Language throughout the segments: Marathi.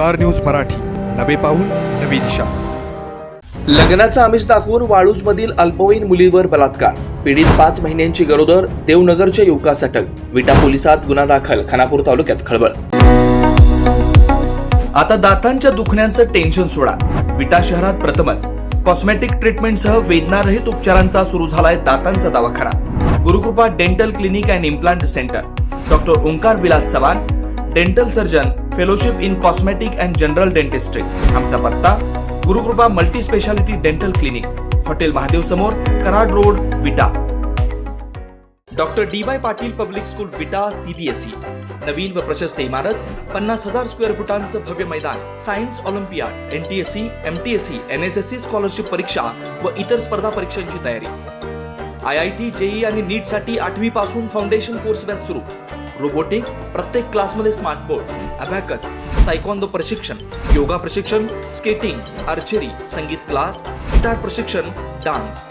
Star news Marathi. नवे पाऊल नवी दिशा. लग्नाचा आमिष दाखवून वाळूजमधील अल्पवयीन मुलीवर बलात्कार. पीडित पाच महिन्यांची गरोदर देवनगरच्या युवकास अटक विटा पोलिसात गुन्हा दाखल खानापूर तालुक्यात खळबळ. आता दातांच्या दुखण्याचं टेन्शन सोडा. विटा शहरात प्रथमच. कॉस्मेटिक ट्रीटमेंटसह वेदनारहित उपचारांचा सुरू झालाय दातांचा दवाखाना. Gurukrupa dental clinic and implant center doctor Omkar Vilas Chavan dental surgeon fellowship in cosmetic and general dentistry आमचा पत्ता Gurukrupa multi speciality dental clinic hotel Mahadev समोर Karad road Vita. Doctor D Y Patil public school Vita CBSE नवीन व प्रशस्त इमारत पन्नास हजार स्क्वेअर फुटांचं भव्य मैदान science olympiad N T S C M T S C N S S C scholarship परीक्षा व इतर स्पर्धा परीक्षांची तयारी. आय आय टी जेई आणि नीटसाठी आठवी पासून फाउंडेशन कोर्स बॅच सुरू. रोबोटिक्स प्रत्येक क्लासमध्ये स्मार्ट बोर्ड अबॅकस तायकॉन्दो प्रशिक्षण योगा प्रशिक्षण स्केटिंग आर्चरी संगीत क्लास गिटार प्रशिक्षण डान्स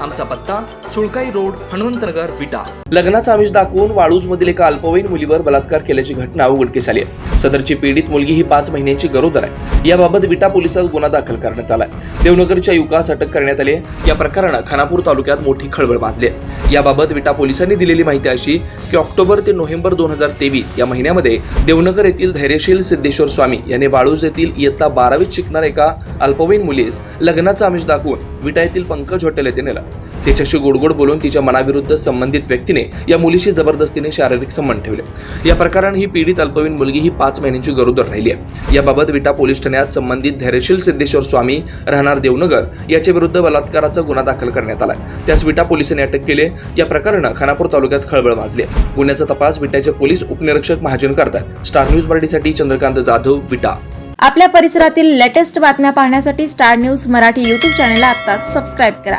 आमचा पत्ता सुळकाई रोड हनुमंतनगर विटा. लग्नाचा आमिष दाखवून वाळूज मधील एका अल्पवयीन मुलीवर बलात्कार केल्याची घटना उघडकीस आली आहे. सदरची पीडित मुलगी ही पाच महिन्यांची गरोदर आहे. याबाबत विटा पोलिसात गुन्हा दाखल करण्यात आलाय. देवनगरच्या युवकास अटक करण्यात आली या प्रकरणात खानापूर तालुक्यात मोठी खळबळ माजली आहे. याबाबत विटा पोलिसांनी दिलेली माहिती अशी की ऑक्टोबर ते नोव्हेंबर दोन हजार तेवीस या महिन्यामध्ये देवनगर येथील धैर्यशील सिद्धेश्वर स्वामी यांनी बाळूज येथील इयत्ता बारावीत शिकणाऱ्या एका अल्पवयीन मुलीस लग्नाचा आमिष दाखवून विटा येथील पंकज हॉटेल येथे नेलं. तिच्याशी गोडगोड बोलून तिच्या मनाविरुद्ध संबंधित व्यक्तीने या मुलीशी जबरदस्तीने शारीरिक संबंध ठेवले. या प्रकरण ही पीडित अल्पवयीन मुलगी ही पाच महिन्यांची गरोदर राहिली आहे. याबाबत विटा पोलीस ठाण्यात संबंधित धैर्यशील सिद्धेश्वर स्वामी राहणार देवनगर याच्या विरुद्ध बलात्काराचा गुन्हा दाखल करण्यात आलाय. त्यास विटा पोलिसांनी अटक केली या प्रकरणानं खानापूर तालुक्यात खळबळ माजली गुन्ह्याचा तपास विट्याचे पोलीस उपनिरीक्षक महाजन करतात. स्टार न्यूज मराठीसाठी चंद्रकांत जाधव विटा. आपल्या परिसरातील लेटेस्ट बातम्या पाहण्यासाठी स्टार न्यूज मराठी यूट्यूब चॅनलला आत्ताच सबस्क्राईब करा.